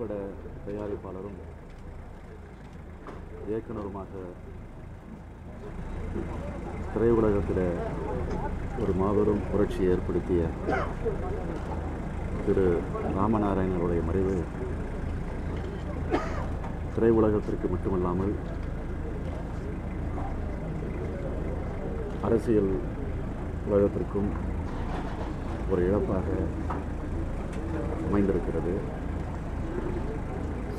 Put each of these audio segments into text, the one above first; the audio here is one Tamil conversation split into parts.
திரைப்பட தயாரிப்பாளரும் இயக்குனருமாக திரையுலகத்தில் ஒரு மாபெரும் புரட்சியை ஏற்படுத்திய திரு ராமநாராயணனுடைய மறைவு திரையுலகத்திற்கு மட்டுமல்லாமல் அரசியல் உலகத்திற்கும் ஒரு இழப்பாக அமைந்திருக்கிறது.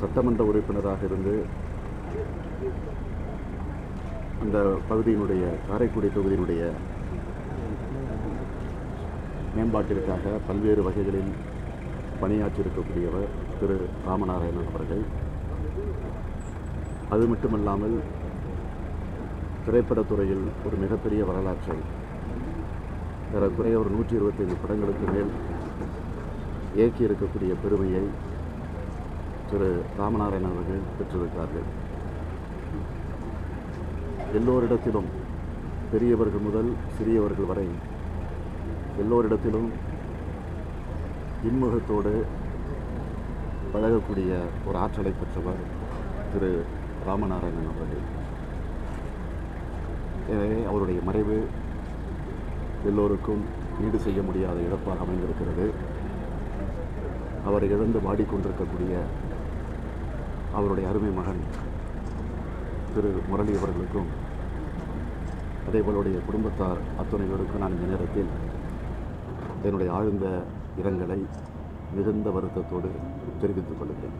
சட்டமன்ற உறுப்பினராக இருந்து அந்த பகுதியினுடைய காரைக்குடி தொகுதியினுடைய மேம்பாட்டிற்காக பல்வேறு வகைகளில் பணியாற்றியிருக்கக்கூடியவர் திரு ராமநாராயணன் அவர்கள். அது மட்டுமல்லாமல் திரைப்படத்துறையில் ஒரு மிகப்பெரிய வரலாற்றை ஏறக்குறைய ஒரு நூற்றி இருபத்தைந்து படங்களுக்கு மேல் இயக்கியிருக்கக்கூடிய பெருமையை திரு ராமநாராயணன் அவர்கள் பெற்றிருக்கிறார்கள். எல்லோரிடத்திலும் பெரியவர்கள் முதல் சிறியவர்கள் வரை எல்லோரிடத்திலும் இன்முகத்தோடு பழகக்கூடிய ஒரு ஆற்றலை பெற்றவர் திரு ராமநாராயணன் அவர்கள். எனவே அவருடைய மறைவு எல்லோருக்கும் ஈடு செய்ய முடியாத இழப்பாக அமைந்திருக்கிறது. அவரை இழந்து வாடிக்கொண்டிருக்கக்கூடிய அவருடைய அருமை மகன் திரு முரளி அவர்களுக்கும் அதேபோலுடைய குடும்பத்தார் அத்துணை பேருக்கும் நான் இந்த நேரத்தில் என்னுடைய ஆழ்ந்த இரங்கலை மிகுந்த வருத்தத்தோடு தெரிவித்துக் கொள்கிறேன்.